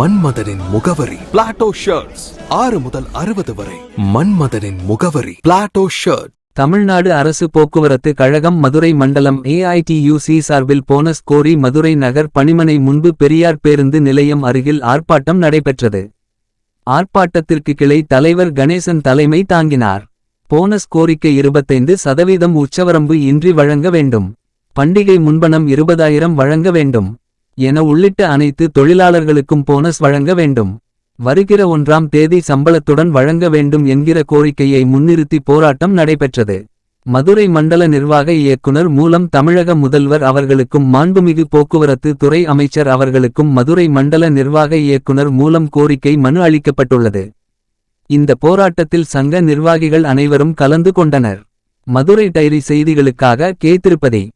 மன்மதனின் முகவரி. Plato shirts ஆறு முதல் அறுபது வரை. மன்மதனின் முகவரி. பிளாட்டோ ஷர்ட் தமிழ்நாடு அரசு போக்குவரத்து கழகம் மதுரை மண்டலம் ஏஐடியூசி சார்பில் போனஸ் கோரி மதுரை நகர் பணிமனை முன்பு பெரியார் பேருந்து நிலையம் அருகில் ஆர்ப்பாட்டம் நடைபெற்றது. ஆர்ப்பாட்டத்திற்கு கிளை தலைவர் கணேசன் தலைமை தாங்கினார். போனஸ் கோரிக்கை இருபத்தைந்து சதவீதம் உச்சவரம்பு இன்றி வழங்க வேண்டும். பண்டிகை முன்பணம் இருபதாயிரம் வழங்க வேண்டும். என உள்ளிட்ட அனைத்து தொழிலாளர்களுக்கும் போனஸ் வழங்க வேண்டும். வருகிற ஒன்றாம் தேதி சம்பளத்துடன் வழங்க வேண்டும் என்கிற கோரிக்கையை முன்னிறுத்தி போராட்டம் நடைபெற்றது. மதுரை மண்டல நிர்வாக இயக்குனர் மூலம் தமிழக முதல்வர் அவர்களுக்கும் மாண்புமிகு போக்குவரத்து துறை அமைச்சர் அவர்களுக்கும் மதுரை மண்டல நிர்வாக இயக்குனர் மூலம் கோரிக்கை மனு அளிக்கப்பட்டுள்ளது. இந்த போராட்டத்தில் சங்க நிர்வாகிகள் அனைவரும் கலந்து கொண்டனர். மதுரை டைரி செய்திகளுக்காக கே. திருப்பதி.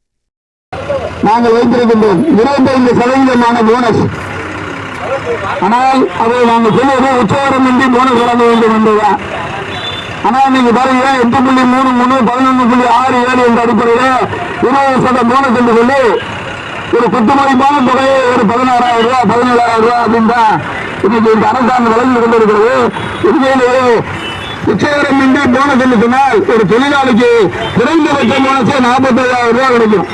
நாங்கள் வைத்திருக்கின்றோம். இருபத்தைந்து சதவீதமான போனஸ் ஆனால் அதை நாங்கள் சொல்வது உச்சவரமின்றி போனஸ் வழங்க வேண்டும் என்பதுதான். ஆனால் நீங்க பாருங்க எட்டு புள்ளி மூணு மூணு பதினொன்று புள்ளி ஆறு ஏழு என்ற அடிப்படையில் இருபது சதம் போனஸ் என்று சொல்லி ஒரு குத்துமதிப்பான தொகையை ஒரு பதினாறாயிரம் ரூபாய் பதினேழாயிரம் ரூபாய் அப்படின்னு தான் இன்னைக்கு இந்த அரசாங்கம் வழங்கி கொண்டிருக்கிறது. உண்மையிலேயே உச்சவரமின்றி போனஸ் என்று சொன்னால் ஒரு தொழிலாளிக்கு குறைந்தபட்ச போனஸே நாற்பத்தையாயிரம் ரூபாய் கிடைக்கும்.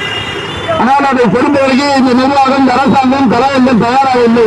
ஆனால் அதை பொறுத்தவரைக்கு இந்த நிர்வாகம் அரசாங்கம் தர எல்லாம் தயாராக இல்லை